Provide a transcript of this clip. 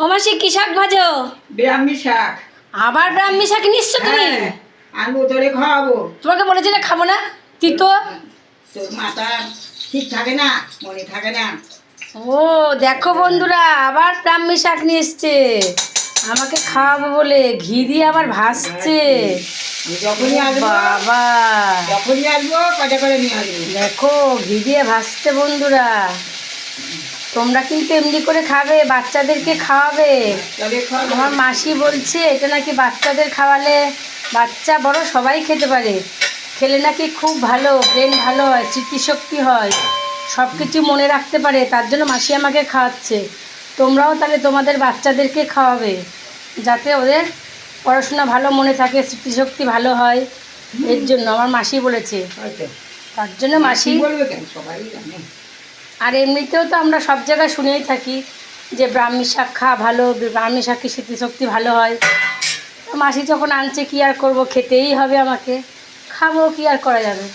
ও মাসি কি শাক ভাজো? ব্রাহ্মী শাক। আবার ব্রাহ্মী শাক নিচ্ছ তুমি? হ্যাঁ আনব তোরে খাওয়াবো। তোমাকে বলেছিলে খাব না? তিতো তোর মাথা ঠিক থাকে না মনে থাকে না। ও দেখো বন্ধুরা আবার ব্রাহ্মী শাক নিয়ে এসছে। আমাকে খাওয়াবো বলে ঘি দিয়ে আবার ভাসছে যখনই আসব বাবা। যখনই আসব কটা করে নিয়ে আসব? দেখো ঘি দিয়ে ভাসছে বন্ধুরা। তোমরা কিন্তু এমনি করে খাবে বাচ্চাদেরকে খাওয়াবে। আমার মাসি বলছে এটা নাকি বাচ্চাদের খাওয়ালে বাচ্চা বড় সবাই খেতে পারে। খেলে নাকি খুব ভালো ব্রেন ভালো হয় স্মৃতিশক্তি হয় সব কিছু মনে রাখতে পারে। তার জন্য মাসি আমাকে খাওয়াচ্ছে। তোমরাও তাহলে তোমাদের বাচ্চাদেরকে খাওয়াবে যাতে ওদের পড়াশোনা ভালো মনে থাকে স্মৃতিশক্তি ভালো হয়। এর জন্য আমার মাসি বলেছে। তার জন্য মাসি বলবে কেন? সবাই জানে। আর এমনিতেও তো আমরা সব জায়গায় শুনেই থাকি যে ব্রাহ্মী শাক খাওয়া ভালো, ব্রাহ্মী শাকে স্মৃতিশক্তি ভালো হয়। মাসি যখন আনছে কি আর করব, খেতেই হবে আমাকে। খাব, কি আর করা যাবে?